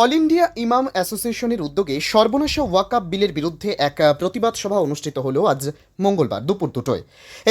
All India ইমাম অ্যাসোসিয়েশনের উদ্যোগে সর্বনাশা ওয়াকাব বিলের বিরুদ্ধে এক প্রতিবাদ সভা অনুষ্ঠিত হল আজ মঙ্গলবার দুপুর দুটোয়।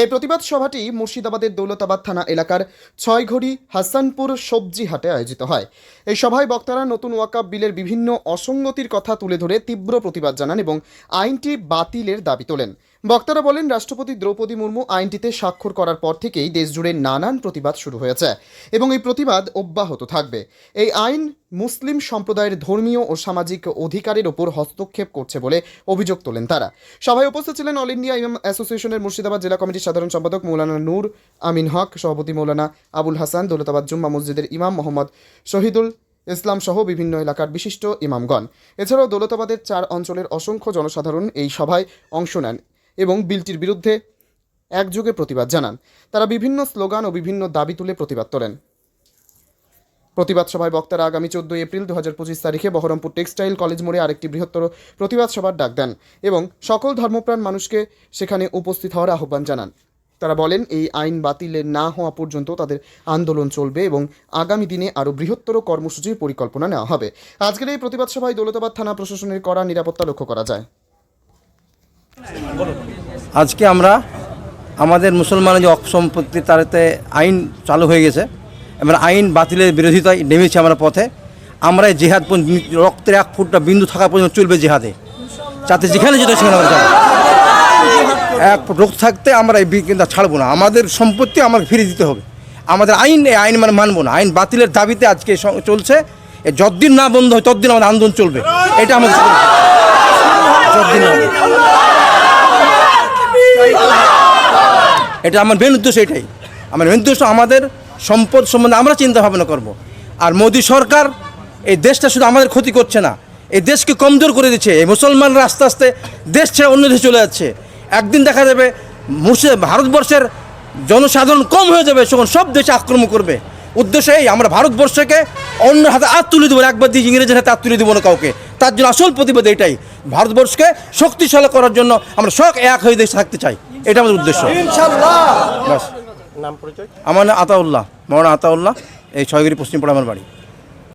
এই প্রতিবাদ সভাটি মুর্শিদাবাদের দৌলতাবাদ থানা এলাকার ছয়ঘড়ি হাসানপুর সবজি হাটে আয়োজিত হয়। এই সভায় বক্তারা নতুন ওয়াকাব বিলের বিভিন্ন অসঙ্গতির কথা তুলে ধরে তীব্র প্রতিবাদ জানান এবং আইনটি বাতিলের দাবি তোলেন। বক্তারা বলেন, রাষ্ট্রপতি দ্রৌপদী মুর্মু আইনটিতে স্বাক্ষর করার পর থেকেই দেশজুড়ে নানান প্রতিবাদ শুরু হয়েছে এবং এই প্রতিবাদ অব্যাহত থাকবে। এই আইন মুসলিম সম্প্রদায়ের ধর্মীয় ও সামাজিক অধিকারের ওপর হস্তক্ষেপ করছে বলে অভিযোগ তোলেন তারা। সভায় উপস্থিত ছিলেন অল ইন্ডিয়া ইমাম অ্যাসোসিয়েশনের মুর্শিদাবাদ জেলা কমিটির সাধারণ সম্পাদক মৌলানা নূর আমিন হক, সভাপতি মৌলানা আবুল হাসান, দৌলতাবাদ জুম্মা মসজিদের ইমাম মোহাম্মদ শহীদুল ইসলাম সহ বিভিন্ন এলাকার বিশিষ্ট ইমামগণ। এছাড়াও দৌলতাবাদের চার অঞ্চলের অসংখ্য জনসাধারণ এই সভায় অংশ নেন। এবং বিলটির বিরুদ্ধে একযোগে প্রতিবাদ জানান। তারা বিভিন্ন স্লোগান ও বিভিন্ন দাবি তুলে প্রতিবাদ তোলেন। প্রতিবাদ সভায় বক্তারা আগামী চোদ্দই এপ্রিল দু হাজার পঁচিশ তারিখে বহরমপুর টেক্সটাইল কলেজ মোড়ে আরেকটি বৃহত্তর প্রতিবাদ সভার ডাক দেন এবং সকল ধর্মপ্রাণ মানুষকে সেখানে উপস্থিত হওয়ার আহ্বান জানান। তারা বলেন, এই আইন বাতিলের না হওয়া পর্যন্ত তাদের আন্দোলন চলবে এবং আগামী দিনে আরও বৃহত্তর কর্মসূচির পরিকল্পনা নেওয়া হবে। আজকের এই প্রতিবাদ সভায় দৌলতাবাদ থানা প্রশাসনের করা নিরাপত্তা লক্ষ্য করা যায়। আজকে আমরা আমাদের মুসলমানের যে অসম্পত্তি তারতে আইন চালু হয়ে গেছে। আমরা আইন বাতিলের বিরোধিতায় নেমেছি আমরা পথে। আমরা জেহাদ রক্তের এক ফুটটা বিন্দু থাকা পর্যন্ত চলবে জেহাদে। যাতে যেখানে যেটা সেখানে আমরা যাব। এক রোগ থাকতে আমরা এই কিন্তু ছাড়বো না। আমাদের সম্পত্তি আমাকে ফিরে দিতে হবে। আমাদের আইন, এই আইন মানে মানবো না। আইন বাতিলের দাবিতে আজকে চলছে। এ যতদিন না বন্ধ হয়, ততদিন আমাদের আন্দোলন চলবে। এটা আমাদের যতদিন না। এটা আমার মেন উদ্দেশ্য এটাই। আমার মেন উদ্দেশ্য আমাদের সম্পদ সম্বন্ধে আমরা চিন্তা ভাবনা করব। আর মোদী সরকার এই দেশটা শুধু আমাদের ক্ষতি করছে না, এই দেশকে কমজোর করে দিচ্ছে। এই মুসলমানরা আস্তে আস্তে দেশ ছেড়ে অন্য দেশে চলে যাচ্ছে। একদিন দেখা যাবে ভারতবর্ষের জনসাধারণ কম হয়ে যাবে সব দেশে আক্রমণ করবে। উদ্দেশ্য এই, আমরা ভারতবর্ষকে অন্য হাতে আর তুলে দেবো একবার দিয়ে ইংরেজের হাতে আর তুলে দেবো না কাউকে। তার জন্য আসল প্রতিবাদ এটাই। ভারতবর্ষকে শক্তিশালী করার জন্য আমরা সব এক হয়ে দেশে থাকতে চাই। এটা আমাদের উদ্দেশ্য। বাস নাম পরিচয়? আমার নাম আতাউল্লাহ মৌলানা আতাউল্লাহ এই ছয়গিরি পশ্চিমপাড়া আমার বাড়ি।